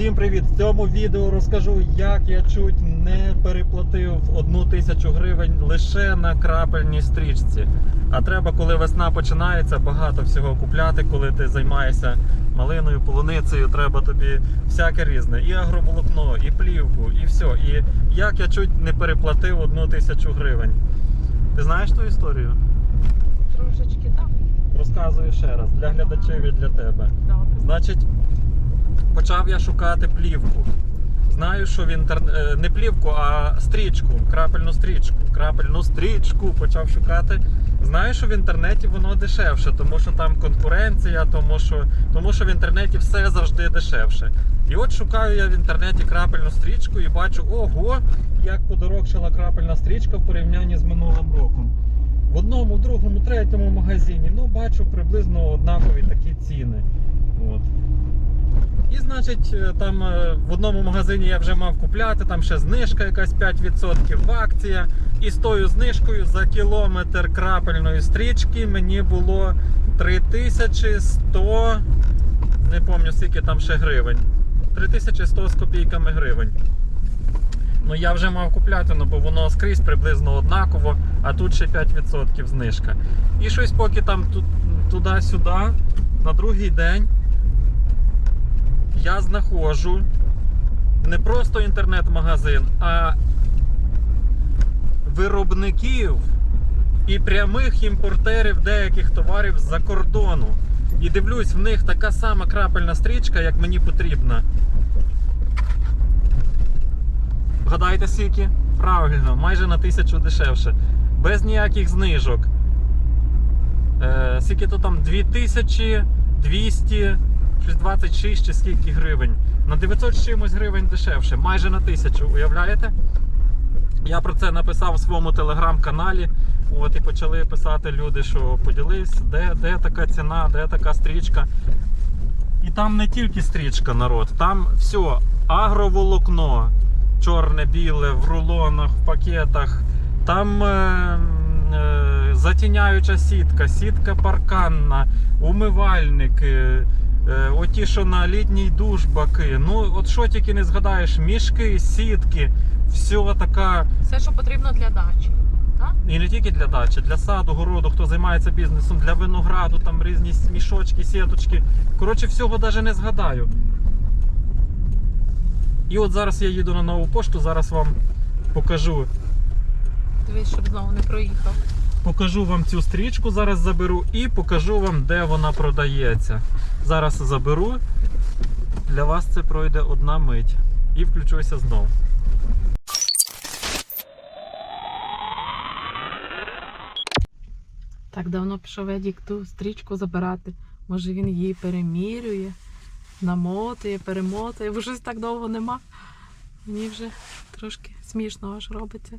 Всім привіт! В цьому відео розкажу, як я чуть не переплатив одну тисячу гривень лише на крапельній стрічці. А треба, коли весна починається, багато всього купляти, коли ти займаєшся малиною, полуницею, треба тобі всяке різне. І агроволокно, і плівку, і все. І як я чуть не переплатив одну тисячу гривень. Ти знаєш ту історію? Трошечки так. Розказую ще раз для глядачів і для тебе. Добре. Значить, почав я шукати плівку. Знаю, що в інтернеті не плівку, а стрічку, крапельну стрічку. Крапельну стрічку почав шукати. Знаю, що в інтернеті воно дешевше, тому що там конкуренція, тому що, тому що в інтернеті все завжди дешевше. І от шукаю я в інтернеті крапельну стрічку і бачу, ого, як подорожчала крапельна стрічка в порівнянні з минулим роком. В одному, в другому, третьому магазині, ну бачу приблизно однакові такі ціни. От. І значить, е, там е, в одному магазині я вже мав купляти, там ще знижка якась 5% в акція. І з тою знижкою за кілометр крапельної стрічки мені було 3100, не пам'ятаю скільки там ще гривень. 3100 з копійками гривень. Ну я вже мав купляти, ну бо воно скрізь приблизно однаково, а тут ще 5% знижка. І щось поки там туди-сюди, на другий день я знаходжу не просто інтернет-магазин, а виробників і прямих імпортерів деяких товарів з-за кордону. І дивлюсь, в них така сама крапельна стрічка, як мені потрібна. Вгадайте скільки? Правильно, майже на тисячу дешевше. Без ніяких знижок. Е, скільки то там 2200, щось 26 чи скільки гривень. На 900 чимось гривень дешевше, майже на тисячу, уявляєте? Я про це написав у своєму телеграм-каналі. От і почали писати люди, що поділись, де, де така ціна, де така стрічка. І там не тільки стрічка, народ, там все, агроволокно, чорне, біле, в рулонах, в пакетах. Там е, е, затіняюча сітка, сітка парканна, умивальники, е, оті, що на літній душ баки. Ну, от що тільки не згадаєш, мішки, сітки, все така. Все, що потрібно для дачі. Так? І не тільки для дачі, для саду, городу, хто займається бізнесом, для винограду, там різні мішочки, сіточки. Коротше, всього навіть не згадаю. І от зараз я їду на нову пошту, зараз вам покажу. Дивись, щоб знову не проїхав. Покажу вам цю стрічку, зараз заберу і покажу вам, де вона продається. Зараз заберу. Для вас це пройде одна мить. І включуся знову. Так давно пішов Едік ту стрічку забирати. Може він її перемірює, намотує, перемотує, бо щось так довго нема. Мені вже трошки смішно аж робиться.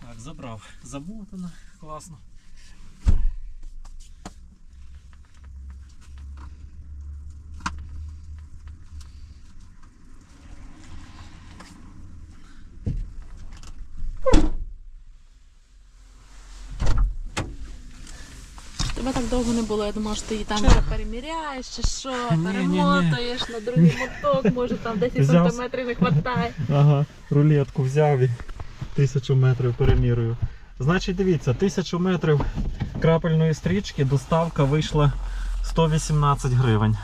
Так, забрав. Замотано, класно. Тебе так довго не було, я думала, що ти її там вже переміряєш чи що, перемотуєш на другий моток, може там 10 Взяв. сантиметрів не вистачає. Ага, рулетку взяв і тисячу метрів перемірюю. Значить, дивіться, тисячу метрів крапельної стрічки доставка вийшла 118 гривень.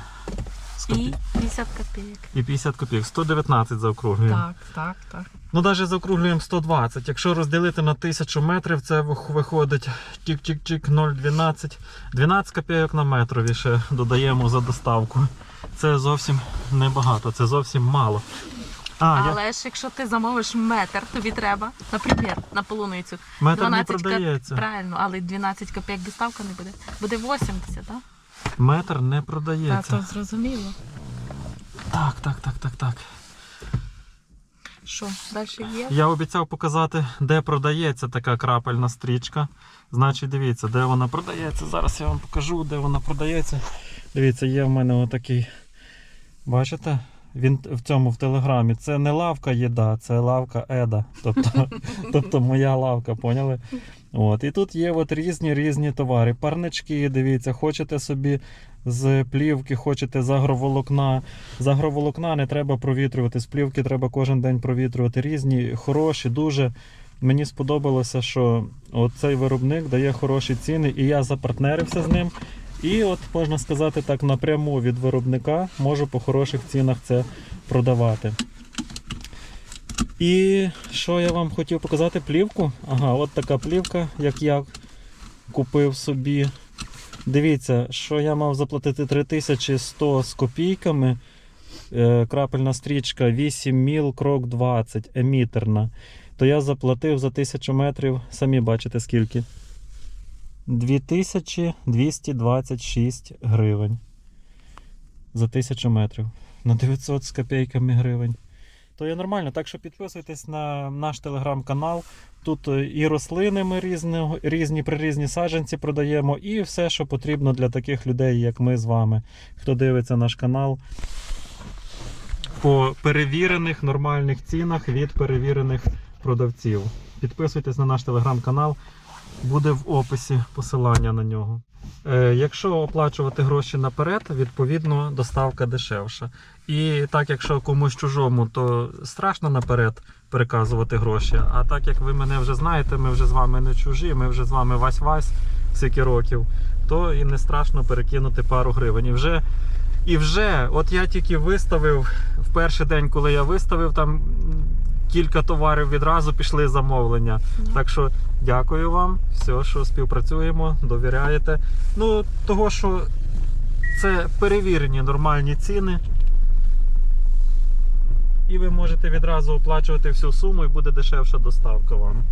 І 50 копійок. і 50 копійок. 119 заокруглюємо. Так, так, так. Ну, навіть заокруглюємо 120. Якщо розділити на 1000 метрів, це виходить тік-тік-тік 0,12. 12 копійок на метрові ще додаємо за доставку. Це зовсім небагато, це зовсім мало. А, я... Але ж якщо ти замовиш метр, тобі треба, наприклад, на полуницю. метр не 12 продається. Правильно, але 12 копійок доставка не буде. Буде 80, так? Метр не Та продається. то зрозуміло. Так, так, так, так, так. Що, далі є? Я обіцяв показати, де продається така крапельна стрічка. Значить, дивіться, де вона продається. Зараз я вам покажу, де вона продається. Дивіться, є в мене отакий. Бачите? Він в цьому в телеграмі. Це не лавка їда, це лавка Еда. Тобто, тобто моя лавка, поняли? От. І тут є от різні різні товари. Парнички, дивіться, хочете собі з плівки, хочете з агроволокна. З агроволокна не треба провітрювати, з плівки треба кожен день провітрювати. Різні, хороші, дуже. Мені сподобалося, що цей виробник дає хороші ціни, і я запартнерився з ним. І от можна сказати так, напряму від виробника можу по хороших цінах це продавати. І що я вам хотів показати? Плівку. Ага, от така плівка, як я купив собі. Дивіться, що я мав заплатити 3100 з копійками. Е, крапельна стрічка 8 міл, крок 20, емітерна. То я заплатив за 1000 метрів, самі бачите скільки. 2226 гривень. За 1000 метрів. На 900 з копійками гривень. То є нормально, так що підписуйтесь на наш телеграм-канал. Тут е, і рослини ми різні, різні прирізні саджанці продаємо, і все, що потрібно для таких людей, як ми з вами, хто дивиться наш канал. По перевірених нормальних цінах від перевірених продавців. Підписуйтесь на наш телеграм-канал, буде в описі посилання на нього. Е, якщо оплачувати гроші наперед, відповідно доставка дешевша. І так, якщо комусь чужому, то страшно наперед переказувати гроші. А так як ви мене вже знаєте, ми вже з вами не чужі, ми вже з вами вась-вась скільки років, то і не страшно перекинути пару гривень. І вже, і вже, от я тільки виставив в перший день, коли я виставив там. Кілька товарів відразу пішли замовлення. Так що дякую вам, все, що співпрацюємо, довіряєте. Ну, того, що це перевірені нормальні ціни. І ви можете відразу оплачувати всю суму і буде дешевша доставка вам.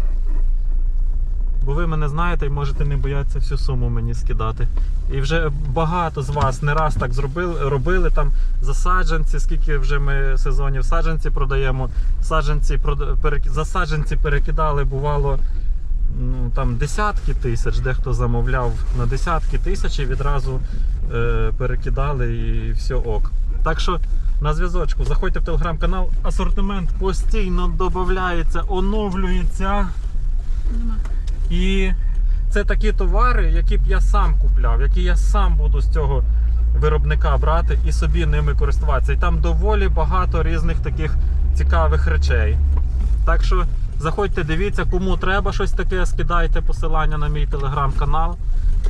Бо ви мене знаєте і можете не боятися всю суму мені скидати. І вже багато з вас не раз так зробили, робили там за саджанці, скільки вже ми сезонів саджанці продаємо. Саджанці за саджанці перекидали, бувало ну, там десятки тисяч, дехто замовляв на десятки тисяч і відразу е, перекидали і все ок. Так що на зв'язочку, заходьте в телеграм-канал, асортимент постійно додається, оновлюється. Нема. І це такі товари, які б я сам купляв, які я сам буду з цього виробника брати і собі ними користуватися. І там доволі багато різних таких цікавих речей. Так що заходьте, дивіться, кому треба щось таке, скидайте посилання на мій телеграм-канал.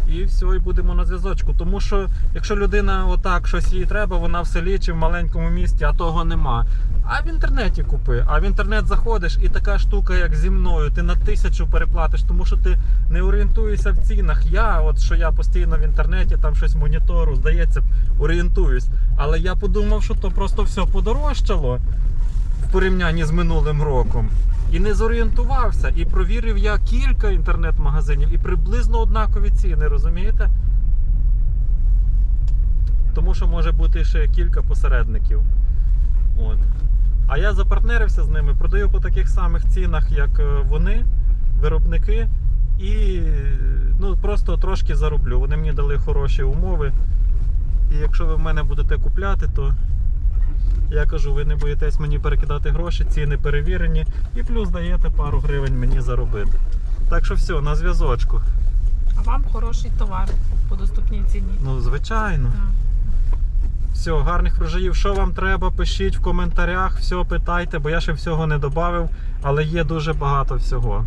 І все, і будемо на зв'язочку. Тому що якщо людина отак щось їй треба, вона в селі чи в маленькому місті, а того нема. А в інтернеті купи. А в інтернет заходиш і така штука, як зі мною, ти на тисячу переплатиш, тому що ти не орієнтуєшся в цінах. Я, от що я постійно в інтернеті там щось монітору, здається, орієнтуюсь. Але я подумав, що то просто все подорожчало в порівнянні з минулим роком. І не зорієнтувався. І провірив я кілька інтернет-магазинів і приблизно однакові ціни, розумієте? Тому що може бути ще кілька посередників. От. А я запартнерився з ними, продаю по таких самих цінах, як е, вони, виробники, і ну, просто трошки зароблю. Вони мені дали хороші умови. І якщо ви в мене будете купляти, то я кажу, ви не боїтесь мені перекидати гроші, ціни перевірені, і плюс даєте пару гривень мені заробити. Так що все, на зв'язочку. А вам хороший товар по доступній ціні. Ну, звичайно. Так. Все, гарних врожаїв. Що вам треба, пишіть в коментарях, все питайте, бо я ще всього не додав, але є дуже багато всього.